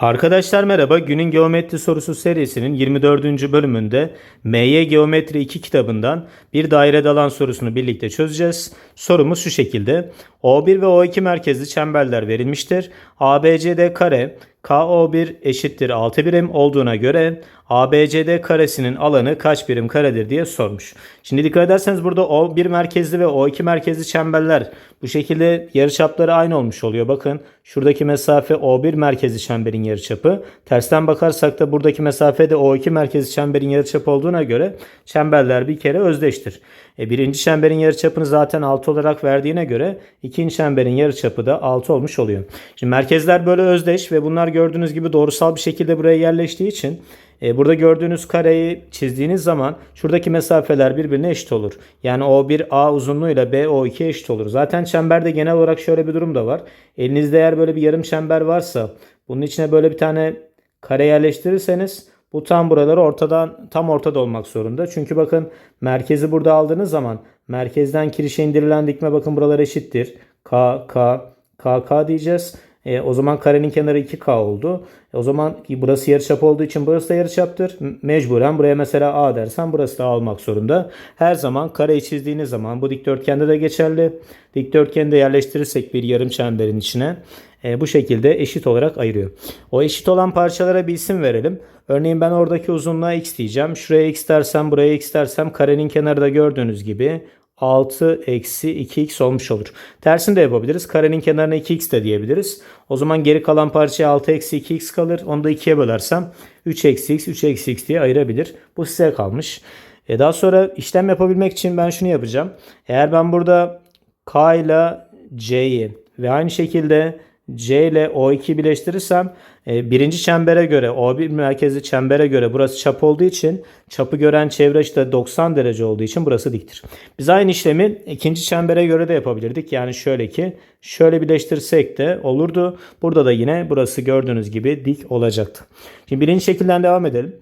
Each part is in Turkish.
Arkadaşlar merhaba. Günün Geometri Sorusu serisinin 24. bölümünde MY Geometri 2 kitabından bir daire dalan sorusunu birlikte çözeceğiz. Sorumuz şu şekilde. O1 ve O2 merkezli çemberler verilmiştir. ABCD kare KO1 eşittir 6 birim olduğuna göre ABCD karesinin alanı kaç birim karedir diye sormuş. Şimdi dikkat ederseniz burada O1 merkezli ve O2 merkezli çemberler bu şekilde yarıçapları aynı olmuş oluyor. Bakın şuradaki mesafe O1 merkezli çemberin yarıçapı. Tersten bakarsak da buradaki mesafe de O2 merkezli çemberin yarıçapı olduğuna göre çemberler bir kere özdeştir. E, birinci çemberin yarıçapını zaten 6 olarak verdiğine göre ikinci çemberin yarıçapı da 6 olmuş oluyor. Şimdi merkezler böyle özdeş ve bunlar gördüğünüz gibi doğrusal bir şekilde buraya yerleştiği için e, burada gördüğünüz kareyi çizdiğiniz zaman şuradaki mesafeler birbirine eşit olur. Yani O1 A uzunluğuyla B O2 eşit olur. Zaten çemberde genel olarak şöyle bir durum da var. Elinizde eğer böyle bir yarım çember varsa bunun içine böyle bir tane kare yerleştirirseniz bu tam buraları ortadan tam ortada olmak zorunda. Çünkü bakın merkezi burada aldığınız zaman merkezden kirişe indirilen dikme bakın buralar eşittir. K, K, K, K diyeceğiz. E, o zaman karenin kenarı 2K oldu. E, o zaman burası yarıçap olduğu için burası da yarıçaptır. Mecburen buraya mesela A dersen burası da A olmak zorunda. Her zaman kareyi çizdiğiniz zaman bu dikdörtgende de geçerli. Dikdörtgeni de yerleştirirsek bir yarım çemberin içine e, bu şekilde eşit olarak ayırıyor. O eşit olan parçalara bir isim verelim. Örneğin ben oradaki uzunluğa x diyeceğim. Şuraya x dersem buraya x dersem karenin kenarı da gördüğünüz gibi 6 eksi 2x olmuş olur. Tersini de yapabiliriz. Karenin kenarına 2x de diyebiliriz. O zaman geri kalan parçaya 6 eksi 2x kalır. Onu da 2'ye bölersem 3 eksi x 3 eksi x diye ayırabilir. Bu size kalmış. E daha sonra işlem yapabilmek için ben şunu yapacağım. Eğer ben burada k ile c'yi ve aynı şekilde C ile O2 birleştirirsem e, birinci çembere göre O1 merkezli çembere göre burası çap olduğu için çapı gören çevre açıda 90 derece olduğu için burası diktir. Biz aynı işlemi ikinci çembere göre de yapabilirdik. Yani şöyle ki şöyle birleştirsek de olurdu. Burada da yine burası gördüğünüz gibi dik olacaktı. Şimdi birinci şekilden devam edelim.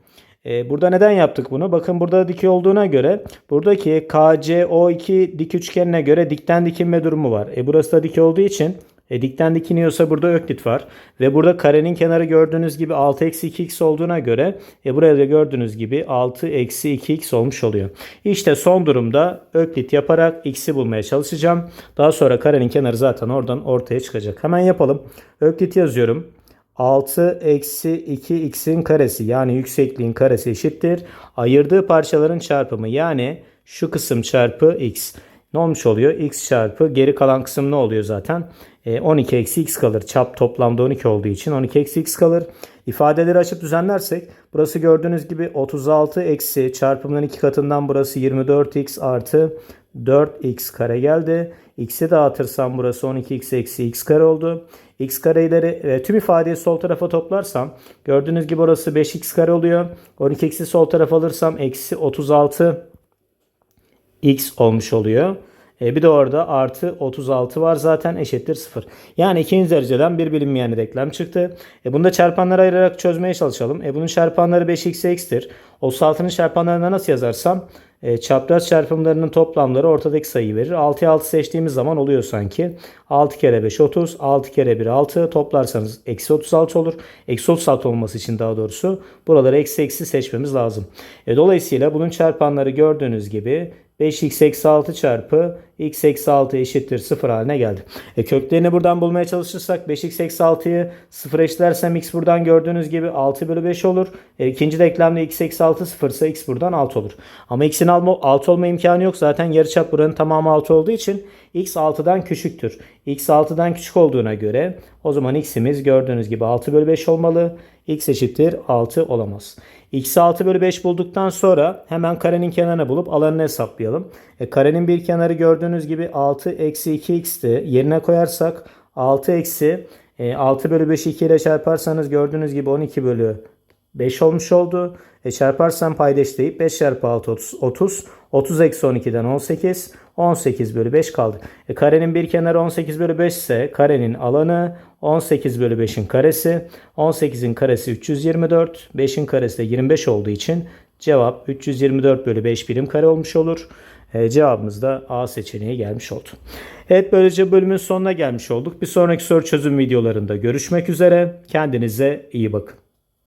E, burada neden yaptık bunu? Bakın burada dik olduğuna göre buradaki KCO2 dik üçgenine göre dikten dikinme durumu var. E, burası da dik olduğu için e, dikten dikiniyorsa burada öklit var. Ve burada karenin kenarı gördüğünüz gibi 6 eksi 2x olduğuna göre e, buraya da gördüğünüz gibi 6 eksi 2x olmuş oluyor. İşte son durumda öklit yaparak x'i bulmaya çalışacağım. Daha sonra karenin kenarı zaten oradan ortaya çıkacak. Hemen yapalım. Öklit yazıyorum. 6 eksi 2x'in karesi yani yüksekliğin karesi eşittir. Ayırdığı parçaların çarpımı yani şu kısım çarpı x. Ne olmuş oluyor? x çarpı geri kalan kısım ne oluyor zaten? 12 e, eksi x kalır. Çap toplamda 12 olduğu için 12 eksi x kalır. İfadeleri açıp düzenlersek burası gördüğünüz gibi 36 eksi çarpımının iki katından burası 24x artı 4x kare geldi. X'i dağıtırsam burası 12x eksi x kare oldu. x kareleri e, tüm ifadeyi sol tarafa toplarsam gördüğünüz gibi orası 5x kare oluyor. 12 eksi sol tarafa alırsam eksi 36 x olmuş oluyor. E, bir de orada artı 36 var zaten eşittir 0. Yani ikinci dereceden bir bilinmeyen denklem çıktı. E, bunu da çarpanlara ayırarak çözmeye çalışalım. E, bunun çarpanları 5x x'tir. 36'nın çarpanlarını nasıl yazarsam e, çapraz çarpımlarının toplamları ortadaki sayıyı verir. 6'ya 6 seçtiğimiz zaman oluyor sanki. 6 kere 5 30, 6 kere 1 6 toplarsanız eksi 36 olur. Eksi 36 olması için daha doğrusu buraları eksi eksi seçmemiz lazım. E, dolayısıyla bunun çarpanları gördüğünüz gibi 5x eksi 6 çarpı x eksi 6 eşittir 0 haline geldi. E köklerini buradan bulmaya çalışırsak 5x eksi 6'yı 0 eşitlersem x buradan gördüğünüz gibi 6 bölü 5 olur. E, ikinci denklemde x eksi 6 0 ise x buradan 6 olur. Ama x'in 6 olma imkanı yok. Zaten yarıçap buranın tamamı 6 olduğu için x 6'dan küçüktür. x 6'dan küçük olduğuna göre o zaman x'imiz gördüğünüz gibi 6 bölü 5 olmalı. x eşittir 6 olamaz. X'i 6 bölü 5 bulduktan sonra hemen karenin kenarını bulup alanını hesaplayalım. E, karenin bir kenarı gördüğünüz gibi 6 eksi 2x'ti. Yerine koyarsak 6 eksi e, 6 bölü 5'i 2 ile çarparsanız gördüğünüz gibi 12 bölü 5 olmuş oldu. E çarparsam paydaş deyip 5 çarpı 6 30. 30. 30 eksi 12'den 18. 18 bölü 5 kaldı. E karenin bir kenarı 18 bölü 5 ise karenin alanı 18 bölü 5'in karesi. 18'in karesi 324. 5'in karesi de 25 olduğu için cevap 324 bölü 5 birim kare olmuş olur. E, cevabımız da A seçeneği gelmiş oldu. Evet böylece bölümün sonuna gelmiş olduk. Bir sonraki soru çözüm videolarında görüşmek üzere. Kendinize iyi bakın.